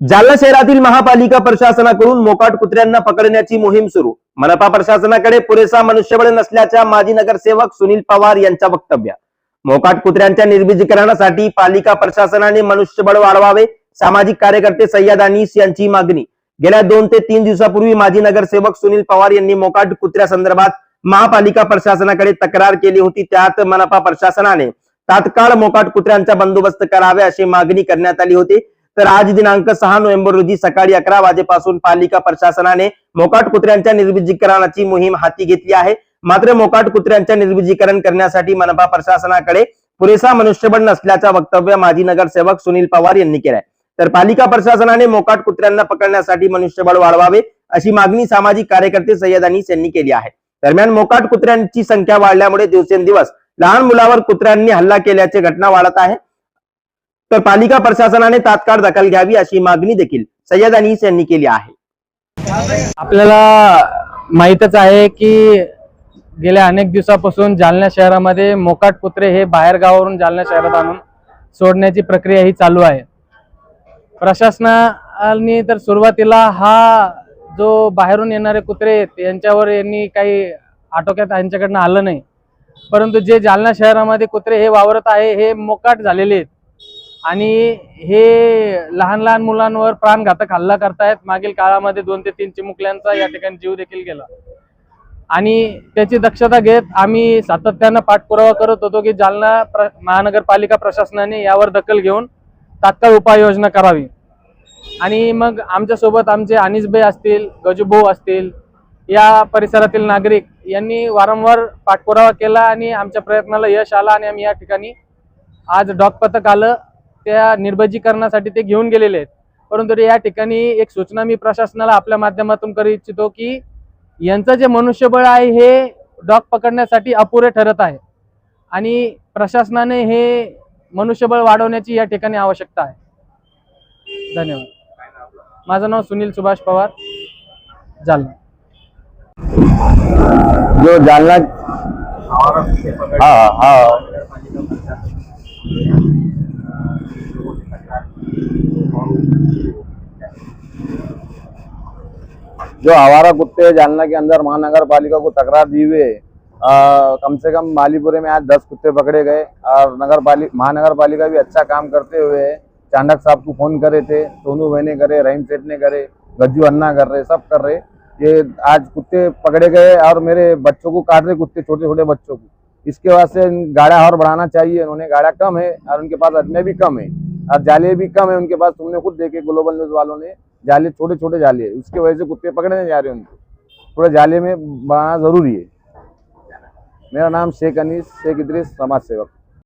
जालना शहरातील महापालिका प्रशासनाकडून मोकाट कुत्र्यांना पकडण्याची मोहीम सुरू. मनपा प्रशासनाकडे पुरेसा मनुष्यबळ नसल्याच्या माजी नगरसेवक सुनील पवार यांच्या वक्तव्य. मोकाट कुत्र्यांच्या निर्बीजीकरणासाठी पालिका प्रशासनाने मनुष्यबळ वाढवावे सामाजिक कार्यकर्ते सय्यद अनिस यांची मागणी. गेल्या दोन ते तीन दिवसापूर्वी माजी नगरसेवक सुनील पवार यांनी मोकाट कुत्र्या संदर्भात महापालिका प्रशासनाकडे तक्रार केली होती. त्यात मनपा प्रशासनाने तात्काळ मोकाट कुत्र्यांचा बंदोबस्त करावे अशी मागणी करण्यात आली होती. तर आज दिनांक सहा नोव्हेंबर रोजी सकाळी अकरा वाजेपासून पालिका प्रशासनाने मोकाट कुत्र्यांच्या निर्विजीकरणाची मोहीम हाती घेतली आहे. मात्र मोकाट कुत्र्यांच्या निर्विजीकरण करण्यासाठी मनपा प्रशासनाकडे पुरेसा मनुष्यबळ नसल्याचं वक्तव्य माजी नगरसेवक सुनील पवार यांनी केलाय. तर पालिका प्रशासनाने मोकाट कुत्र्यांना पकडण्यासाठी मनुष्यबळ वाढवावे अशी मागणी सामाजिक कार्यकर्ते सय्यद अनिस यांनी केली आहे. दरम्यान मोकाट कुत्र्यांची संख्या वाढल्यामुळे दिवसेंदिवस लहान मुलावर कुत्र्यांनी हल्ला केल्याची घटना वाढत आहे. तर पालिका प्रशासनाने तात्काळ दखल घ्यावी अशी मागणी देखील सय्यद अनिस यांनी केली आहे. आपल्याला माहितच आहे की गेल्या अनेक दिवसापासून जालना शहरामध्ये मोकाट कुत्रे हे बाहेर गावावरून जालना शहरात आणून सोडण्याची प्रक्रिया ही चालू आहे. प्रशासनाने तर सुरुवातीला हा जो बाहेरून येणारे कुत्रे आहेत यांच्यावर यांनी काही आटोक्यात यांच्याकडनं आलं नाही. परंतु जे जालना शहरामध्ये कुत्रे हे वावरत आहे हे मोकाट झालेले आहेत. आणि हे लहान लहान मुलांवर प्राणघातक हल्ला करतायत. मागील काळामध्ये दोन ते तीन चिमुकल्यांचा या ठिकाणी जीव देखील गेला. आणि त्याची दक्षता घेत आम्ही सातत्यानं पाठपुरावा करत होतो की जालना प्र महानगरपालिका प्रशासनाने यावर दखल घेऊन तात्काळ उपाययोजना करावी. आणि मग आमच्यासोबत आमचे अनिसभाई असतील गजूभाऊ असतील या परिसरातील नागरिक यांनी वारंवार पाठपुरावा केला आणि आमच्या प्रयत्नाला यश आलं आणि आम्ही या ठिकाणी आज डॉग पथक आलं. त्या निर्बजीकरणासाठी ते घेऊन गेलेले आहेत. परंतु या ठिकाणी एक सूचना मी प्रशासनाला आपल्या माध्यमातून करू इच्छितो की यांचं जे मनुष्यबळ आहे हे डॉग पकडण्यासाठी अपुरे ठरत आहे. आणि प्रशासनाने हे मनुष्यबळ वाढवण्याची या ठिकाणी आवश्यकता आहे. धन्यवाद. माझं नाव सुनील सुभाष पवार जालना. जो जालना हा हा. जो आवारा कुत्ते जालना के अंदर महानगर पालिका को तकरार दी हुई है कम से कम मालीपुरे में आज दस कुत्ते पकड़े गए। और नगर पालिका महानगर पालिका भी अच्छा काम करते हुए चांडक साहब को फ़ोन करे थे, सोनू बहने करे, रहीम सेठ ने करे, गज्जू अन्ना कर रहे, सब कर रहे। ये आज कुत्ते पकड़े गए और मेरे बच्चों को काट रहे कुत्ते छोटे छोटे बच्चों को। इसके वास्ते गाड़ा और बढ़ाना चाहिए। उन्होंने गाड़ा कम है और उनके पास अजमे भी कम है। और जाले भी कम है उनके पास, तुमने खुद देखे ग्लोबल न्यूज़ वालों ने जाले छोटे छोटे जाले उसके वजह से कुत्ते पकड़ने जा रहे हैं उनको। थोड़ा जाले में बनाना ज़रूरी है। मेरा नाम शेख अनीस, शेख इद्रिस, समाज सेवक।